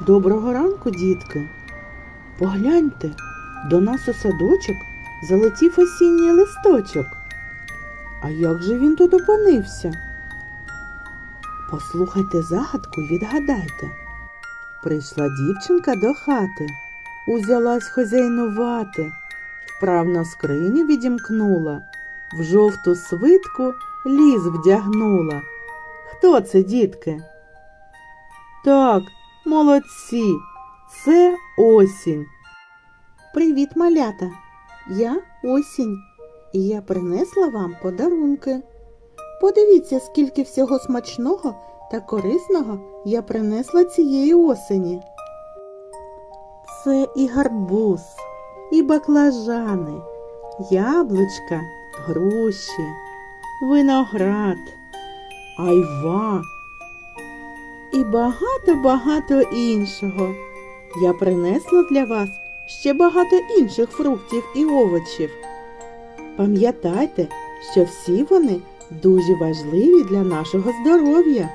Доброго ранку, дітки. Погляньте, до нас у садочок залетів осінній листочок. А як же він тут опинився? Послухайте загадку і відгадайте. Прийшла дівчинка до хати, узялась хазяйнувати, вправно скриню відімкнула, в жовту свитку ліс вдягнула. Хто це, дітки? Так, молодці, це осінь. Привіт, малята! Я осінь, і я принесла вам подарунки. Подивіться, скільки всього смачного та корисного я принесла цієї осені. Це і гарбуз, і баклажани, яблучка, груші, виноград, айва і багато-багато іншого. Я принесла для вас ще багато інших фруктів і овочів. Пам'ятайте, що всі вони дуже важливі для нашого здоров'я.